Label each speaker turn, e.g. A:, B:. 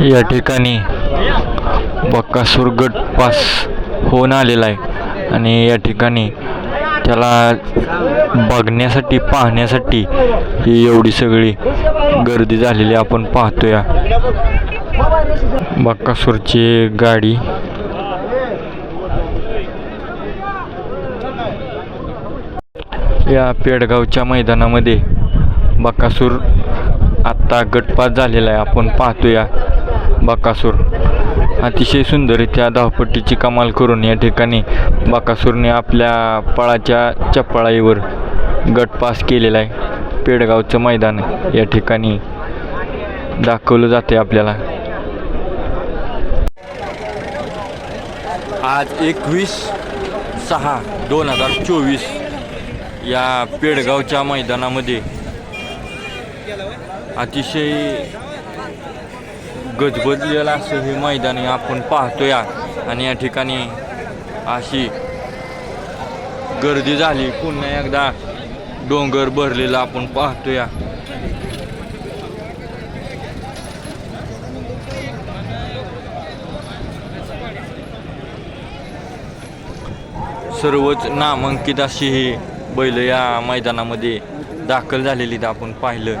A: या ठिकाणी बक्कासूर गट पास होऊन आलेला आहे. आणि या ठिकाणी त्याला बघण्यासाठी पाहण्यासाठी ही एवढी सगळी गर्दी झालेली आपण पाहतोया. बक्कासूरची गाडी या पेडगावच्या मैदानामध्ये बक्कासूर आत्ता गटपात झालेला आहे. आपण पाहतोया. बाकासूर. अतिशय सुंदररित्या धावपट्टीची कमाल करून या ठिकाणी बाकासूरने आपल्या पळाच्या चपळाईवर गटपास केलेला आहे. पेडगावचं मैदान या ठिकाणी दाखवलं जाते आपल्याला. आज एकवीस सहा दोन हजार चोवीस या पेडगावच्या मैदानामध्ये अतिशय गजबजलेलं असं हे मैदानी आपण आपण पाहतोया. आणि या ठिकाणी अशी गर्दी झाली. पुन्हा एकदा डोंगर भरलेला आपण पाहतोया. सर्वच नामांकित अशी ही बैल या मैदानामध्ये दाखल झालेली आपण पाहिलं.